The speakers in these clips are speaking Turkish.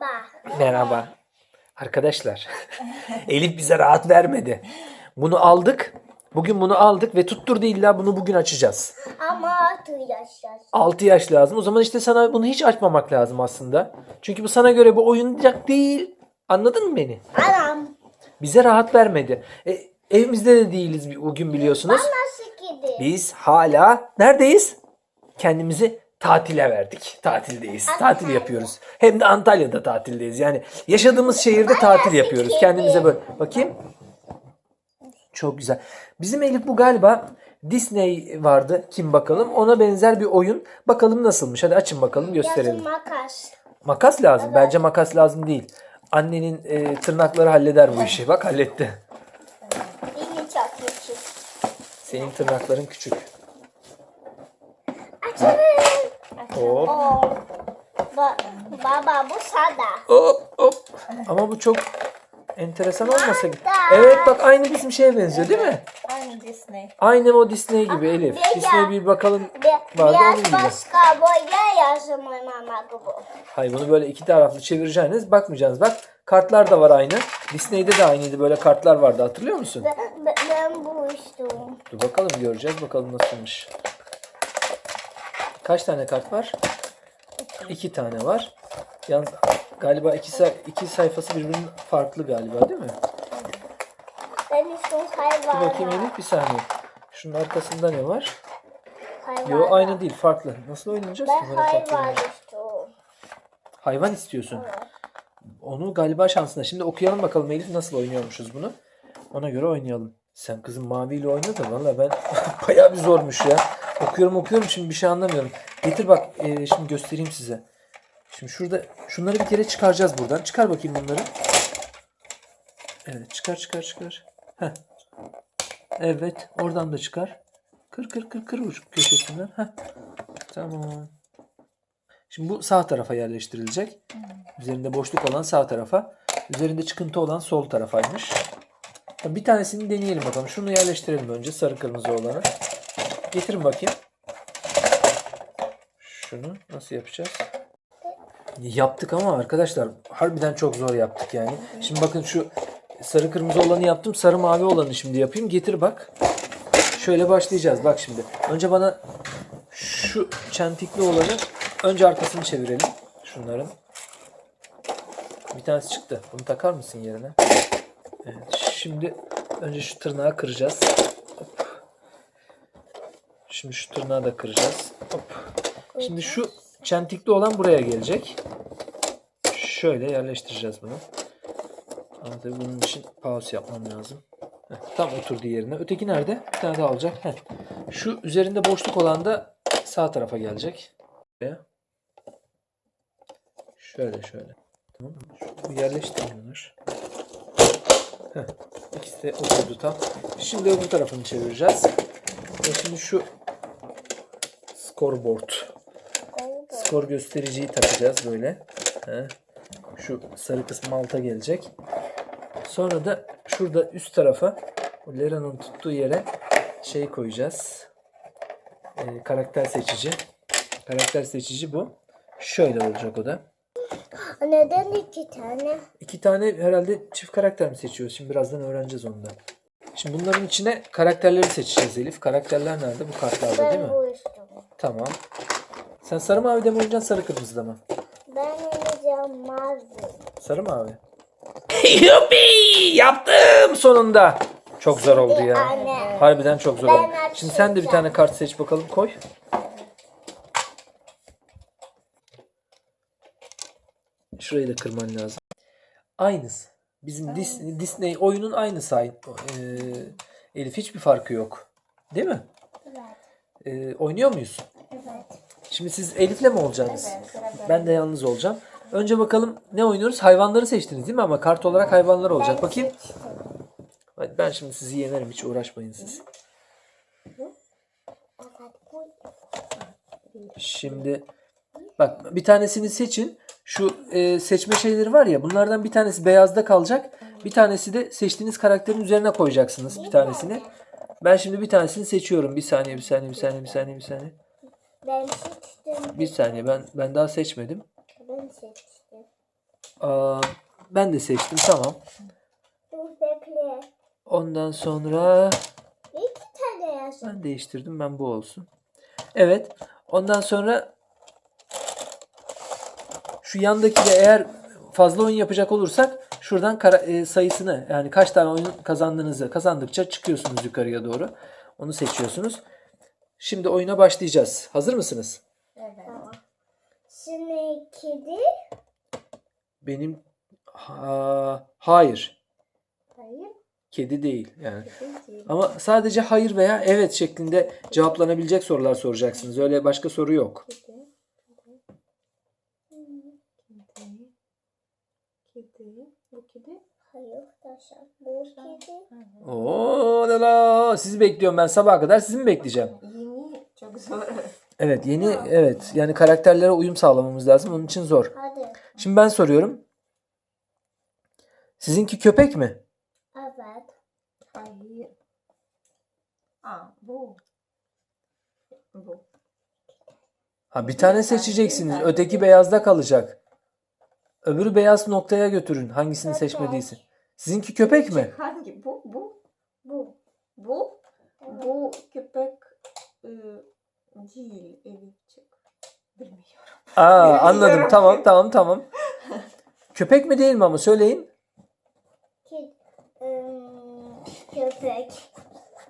Merhaba. Merhaba. Arkadaşlar, Elif bize rahat vermedi. Bunu aldık. Bugün bunu aldık ve tutturdu illa bunu bugün açacağız. Ama altı yaşlar. 6 yaş lazım. O zaman işte sana bunu hiç açmamak lazım aslında. Çünkü bu sana göre bu oyuncak değil. Anladın mı beni? Anam. Bize rahat vermedi. E, evimizde de değiliz bugün biliyorsunuz. Nasıl gidiyor? Biz hala neredeyiz? Kendimizi tatile verdik. Tatildeyiz. Tatil yapıyoruz. Hem de Antalya'da tatildeyiz. Yani yaşadığımız şehirde tatil yapıyoruz. Kendimize böyle. Bakayım. Çok güzel. Bizim Elif bu galiba Disney vardı. Kim bakalım? Ona benzer bir oyun. Bakalım nasılmış. Hadi açın bakalım gösterelim. Makas. Makas lazım. Bence makas lazım değil. Annenin e, tırnakları halleder bu işi. Bak halletti. Beni çok küçük. Senin tırnakların küçük. Hop. Oo. Ba- baba bu sada. Hop hop. Ama bu çok enteresan olmasa gerek. Evet bak aynı bizim şeye benziyor değil mi? Aynı Disney. Aynı o Disney gibi Elif. bir Disney bir bakalım vardı onun biraz gibi. başka boya yazmama bu. Hayır bunu böyle iki taraflı çevireceğiniz bakmayacaksınız. Bak kartlar da var aynı. Disney'de de aynıydı böyle kartlar vardı hatırlıyor musun? Ben, ben, ben bu istiyorum. Dur bakalım göreceğiz bakalım nasılmış. Kaç tane kart var? İki tane var. Yalnız galiba iki, say- iki sayfası birbirinin farklı galiba değil mi? Ben istiyorum Dur hayvan. bakayım Elif bir saniye. Şunun arkasında ne var? Hayvan. Yo aynı değil farklı. Nasıl oynayacağız Ben böyle farklı hayvan oynayacağız? istiyorum. Hayvan istiyorsun. Onu galiba şansına. Şimdi okuyalım bakalım Elif nasıl oynuyormuşuz bunu. Ona göre oynayalım. Sen kızım maviyle oyna da valla ben bayağı bir zormuş ya. Okuyorum okuyorum şimdi bir şey anlamıyorum. Getir bak e, şimdi göstereyim size. Şimdi şurada şunları bir kere çıkaracağız buradan. Çıkar bakayım bunları. Evet çıkar çıkar çıkar. Heh. Evet oradan da çıkar. Kır kır kır kır uç köşesinden. Heh. Tamam. Şimdi bu sağ tarafa yerleştirilecek. Üzerinde boşluk olan sağ tarafa. Üzerinde çıkıntı olan sol tarafaymış. Bir tanesini deneyelim bakalım. Şunu yerleştirelim önce sarı kırmızı olanı. Getirin bakayım. Şunu nasıl yapacağız? Yaptık ama arkadaşlar harbiden çok zor yaptık yani. Şimdi bakın şu sarı kırmızı olanı yaptım. Sarı mavi olanı şimdi yapayım. Getir bak. Şöyle başlayacağız. Bak şimdi. Önce bana şu çentikli olanı önce arkasını çevirelim. Şunların. Bir tanesi çıktı. Bunu takar mısın yerine? Evet. Şimdi önce şu tırnağı kıracağız. Şimdi şu tırnağı da kıracağız. Hop. Şimdi şu çentikli olan buraya gelecek. Şöyle yerleştireceğiz bunu. Ama tabii bunun için pause yapmam lazım. Heh, tam oturdu yerine. Öteki nerede? Bir tane daha olacak. Heh. Şu üzerinde boşluk olan da sağ tarafa gelecek. Buraya. Şöyle şöyle. Tamam mı? Yerleştirmiyorlar. Heh. İkisi de oturdu tam. Şimdi öbür tarafını çevireceğiz. Ve şimdi şu scoreboard. Skor göstericiyi takacağız böyle. Şu sarı kısmı alta gelecek. Sonra da şurada üst tarafa Lera'nın tuttuğu yere şey koyacağız. Ee, karakter seçici. Karakter seçici bu. Şöyle olacak o da. Neden iki tane? İki tane herhalde çift karakter mi seçiyoruz? Şimdi birazdan öğreneceğiz onu da. Şimdi bunların içine karakterleri seçeceğiz Elif. Karakterler nerede? Bu kartlarda değil Ben mi? bu istiyorum. Tamam. Sen sarı mavide mi oynayacaksın sarı kırmızıda mı? Ben oynayacağım mavi. Sarı mavi. Yuppi! Yaptım sonunda. Çok zor oldu ya. Anne. Harbiden çok zor Ben oldu. Şimdi sen de bir açacağım. tane kart seç bakalım koy. Şurayı da kırman lazım. Aynısı. Bizim Dis- Disney oyunun aynısı. Ee, Elif hiçbir farkı yok. Değil mi? Evet. Ee, oynuyor muyuz? Evet. Şimdi siz Elif'le mi olacaksınız? Ben de yalnız olacağım. Önce bakalım ne oynuyoruz? Hayvanları seçtiniz değil mi? Ama kart olarak hayvanlar olacak. Bakayım. Hadi ben şimdi sizi yenerim. Hiç uğraşmayın siz. Şimdi bak bir tanesini seçin. Şu e, seçme şeyleri var ya bunlardan bir tanesi beyazda kalacak. Bir tanesi de seçtiğiniz karakterin üzerine koyacaksınız bir tanesini. Ben şimdi bir tanesini seçiyorum. Bir saniye, bir saniye, bir saniye, bir saniye, bir saniye. Ben seçtim. Bir saniye ben ben daha seçmedim. Ben seçtim. Aa, ben de seçtim tamam. Dur bekle. Ondan sonra İki tane yazın. ben değiştirdim ben bu olsun. Evet. Ondan sonra şu yandaki de eğer fazla oyun yapacak olursak şuradan kara- e, sayısını yani kaç tane oyun kazandığınızı kazandıkça çıkıyorsunuz yukarıya doğru. Onu seçiyorsunuz. Şimdi oyuna başlayacağız. Hazır mısınız? Evet. Şimdi kedi. Benim ha, hayır. Hayır. Kedi değil yani. Kedi değil. Ama sadece hayır veya evet şeklinde cevaplanabilecek sorular soracaksınız. Öyle başka soru yok. Kedi. Kedi. Kedi. Bu kedi. Hayır taşak. Bu kedi. Oo la la. Sizi bekliyorum ben sabaha kadar sizi mi bekleyeceğim? Yeni çok zor. Evet yeni evet yani karakterlere uyum sağlamamız lazım. Onun için zor. Hadi. Şimdi ben soruyorum. Sizinki köpek mi? Evet. Hayır. Aa bu. Bu. Ha bir tane seçeceksiniz. Öteki beyazda kalacak. Öbürü beyaz noktaya götürün. Hangisini Köpek. seçmediyse. Sizinki köpek mi? Hangi? Bu. Bu. Bu. Bu. Bu köpek ıı, değil. Evcik. Bilmiyorum. Aa anladım. Bilmiyorum. Tamam tamam tamam. Köpek mi değil mi ama söyleyin. Im, köpek.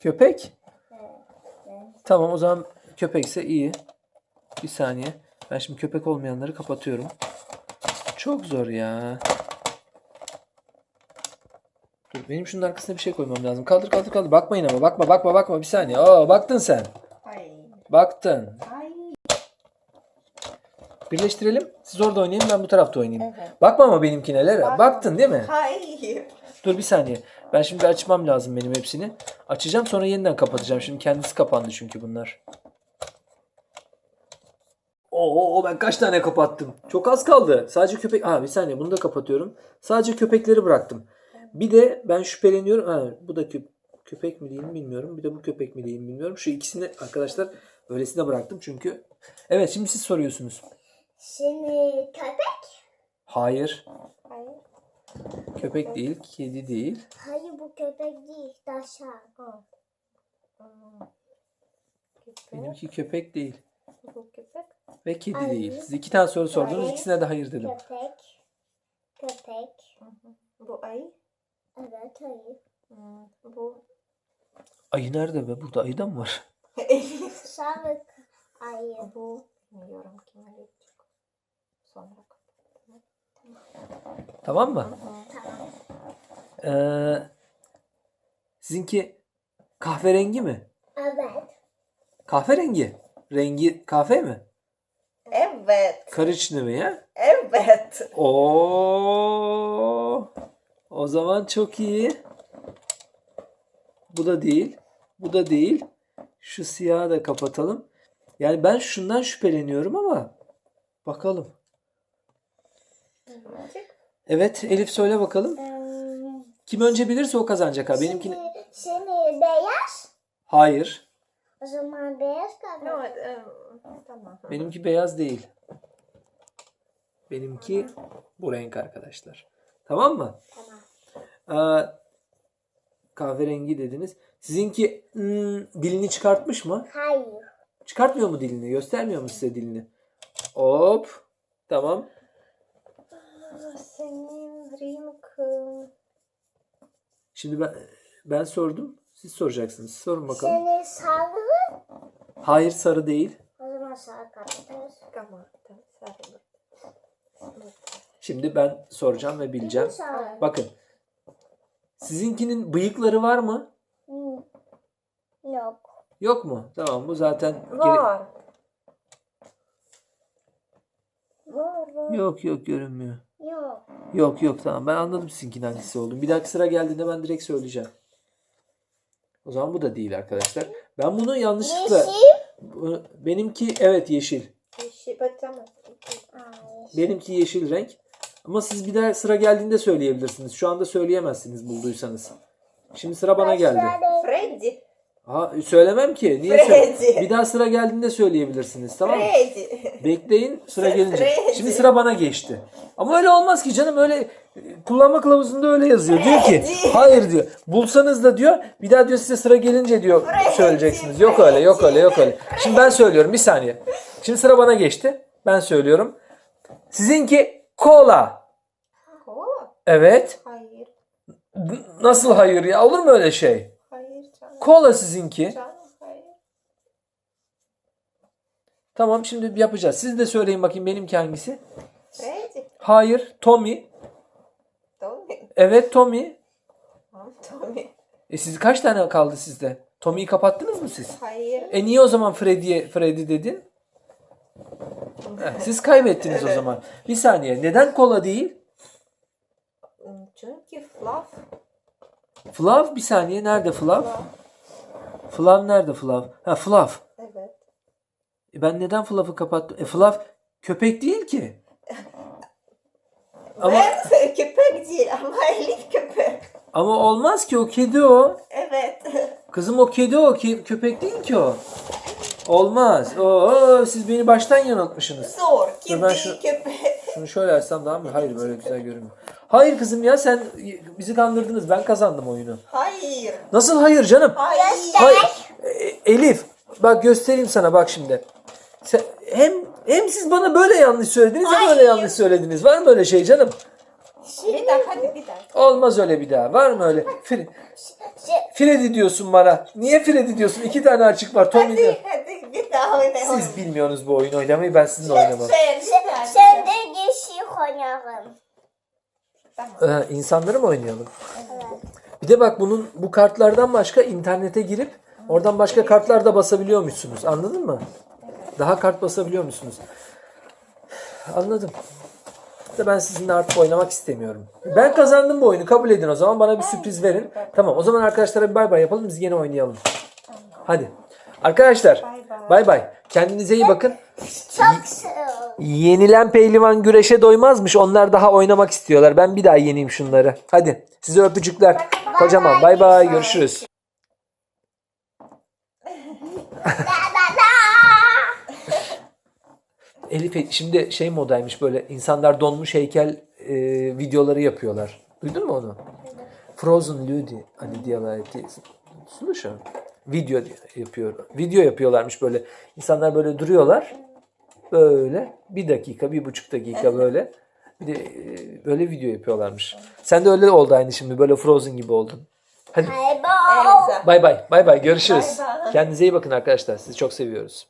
Köpek. Tamam o zaman köpekse iyi. Bir saniye. Ben şimdi köpek olmayanları kapatıyorum. Çok zor ya. Dur benim şunun arkasına bir şey koymam lazım. Kaldır kaldır kaldır. Bakmayın ama bakma bakma bakma bir saniye. Aa baktın sen. Baktın. Hayır. Birleştirelim. Siz orada oynayın ben bu tarafta oynayayım. Evet. Bakma ama benimkinelere. Bakma. Baktın değil mi? Hayır. Dur bir saniye. Ben şimdi açmam lazım benim hepsini. Açacağım sonra yeniden kapatacağım. Şimdi kendisi kapandı çünkü bunlar. Oo ben kaç tane kapattım? Çok az kaldı. Sadece köpek... Ha bir saniye bunu da kapatıyorum. Sadece köpekleri bıraktım. Bir de ben şüpheleniyorum. Ha bu da kö- köpek mi değil mi bilmiyorum. Bir de bu köpek mi değil mi bilmiyorum. Şu ikisini arkadaşlar öylesine bıraktım çünkü. Evet şimdi siz soruyorsunuz. Şimdi köpek. Hayır. Hayır. Köpek değil. Kedi değil. Hayır bu köpek değil. Köpek. Benimki köpek değil. Bu köpek. Ve kedi Hayır. değil. Siz iki tane soru sordunuz. Hayır. ikisine de hayır dedim. Köpek. Köpek. Bu ayı. Evet. Hmm. Bu Ayı nerede be? Burada ayı da mı var? Sarık. Ayı. bu bilmiyorum kim arayacak. Sonra Tamam mı? Tamam. Ee, sizinki kahverengi mi? Evet. Kahverengi. Rengi kahve mi? Evet. Karışını mı ya? Evet. Oo. O zaman çok iyi. Bu da değil. Bu da değil. Şu siyahı da kapatalım. Yani ben şundan şüpheleniyorum ama bakalım. Evet Elif söyle bakalım. Kim önce bilirse o kazanacak ha. Benimkini Şimdi, beyaz. hayır. O zaman beyaz kalır. em, tamam. Benimki beyaz değil. Benimki bu renk arkadaşlar. Tamam mı? Tamam. Ee, kahverengi dediniz. Sizinki hmm, dilini çıkartmış mı? Hayır. Çıkartmıyor mu dilini? Göstermiyor mu size dilini? Hop. Tamam. Senin renk ıı, Şimdi ben ben sordum. Siz soracaksınız. Sorun bakalım. Şimdi sarı. Hayır sarı değil. O zaman sarı kalır. tamam. Sarı. Şimdi ben soracağım ve bileceğim. Bakın. Sizinkinin bıyıkları var mı? Yok. Yok mu? Tamam bu zaten Var. Var var. Yok yok görünmüyor. Yok. Yok yok tamam ben anladım sizinkinin hangisi olduğunu. Bir dahaki sıra geldiğinde ben direkt söyleyeceğim. O zaman bu da değil arkadaşlar. Ben bunu yanlışlıkla... Yeşil. Benimki evet yeşil. Yeşil. Bak tamam. Benimki yeşil renk. Ama siz bir daha sıra geldiğinde söyleyebilirsiniz. Şu anda söyleyemezsiniz bulduysanız. Şimdi sıra bana geldi. Freddy. Ha, söylemem ki. Niye söyle? Freddy. Bir daha sıra geldiğinde söyleyebilirsiniz tamam mı? Freddy. Bekleyin sıra gelince. Freddy. Şimdi sıra bana geçti. Ama öyle olmaz ki canım öyle e, kullanma kılavuzunda öyle yazıyor. Diyor ki Freddy. hayır diyor. Bulsanız da diyor bir daha diyor size sıra gelince diyor Freddy, söyleyeceksiniz. Yok öyle yok öyle yok öyle. Şimdi ben söylüyorum bir saniye. Şimdi sıra bana geçti. Ben söylüyorum. Sizinki kola. Kola? Evet. Hayır. N- Nasıl hayır ya? Olur mu öyle şey? Kola sizinki. Tamam şimdi yapacağız. Siz de söyleyin bakayım benimki hangisi? Hayır. Tommy. Tommy. Evet Tommy. Tommy. E siz kaç tane kaldı sizde? Tommy'yi kapattınız mı siz? Hayır. E niye o zaman Freddy'ye Freddy dedin? Heh, siz kaybettiniz o zaman. Bir saniye. Neden kola değil? Çünkü fluff. Flav bir saniye. Nerede Flav? Fluff. Flav nerede Flav? Ha Flav. Evet. E ben neden Flav'ı kapattım? E Flav köpek değil ki. Ama Ben köpek değil ama Elif köpek. ama olmaz ki o kedi o. Evet. Kızım o kedi o ki köpek değil ki o. Olmaz. Oo siz beni baştan yanıltmışsınız. Zor. Dur ben Kedi şu- köpek. Şunu şöyle açsam daha mı? Hayır böyle güzel görünmüyor. Hayır kızım ya sen bizi kandırdınız. Ben kazandım oyunu. Hayır. Nasıl hayır canım? Hayır. Hayır. E, Elif bak göstereyim sana bak şimdi. Sen, hem hem siz bana böyle yanlış söylediniz hem böyle Hayır. yanlış söylediniz. Var mı öyle şey canım? Bir daha hadi bir daha. Olmaz öyle bir daha. Var mı öyle? Fre- Şey, Freddy diyorsun bana. Niye Freddy diyorsun? İki tane açık var. Tommy diyor. Hadi hadi bir daha oynayalım. Siz bilmiyorsunuz bu oyunu oynamayı. Ben sizinle oynamam. Sen, daha. sen de yeşil oynarım. Ee, insanları mı oynayalım? Bir de bak bunun bu kartlardan başka internete girip oradan başka kartlar da basabiliyormuşsunuz. Anladın mı? Daha kart basabiliyormuşsunuz. Anladım. Da ben sizinle artık oynamak istemiyorum. Ben kazandım bu oyunu. Kabul edin o zaman. Bana bir sürpriz verin. Tamam. O zaman arkadaşlara bir bay bay yapalım. Biz yine oynayalım. Hadi. Arkadaşlar bay bay. Kendinize iyi bakın. Çok soğuk. Yenilen pehlivan güreşe doymazmış. Onlar daha oynamak istiyorlar. Ben bir daha yeneyim şunları. Hadi size öpücükler. Kocaman bay bay görüşürüz. Elif şimdi şey modaymış böyle insanlar donmuş heykel e, videoları yapıyorlar. Duydun mu onu? Frozen Ludi hani diyorlar ki video yapıyor. Video yapıyorlarmış böyle. İnsanlar böyle duruyorlar. Böyle bir dakika, bir buçuk dakika böyle. Bir de e, böyle video yapıyorlarmış. Sen de öyle oldu aynı şimdi. Böyle Frozen gibi oldun. Hadi Kaybol. Elsa. bay bay. Bay bay. Görüşürüz. Bay bay. Kendinize iyi bakın arkadaşlar. Sizi çok seviyoruz.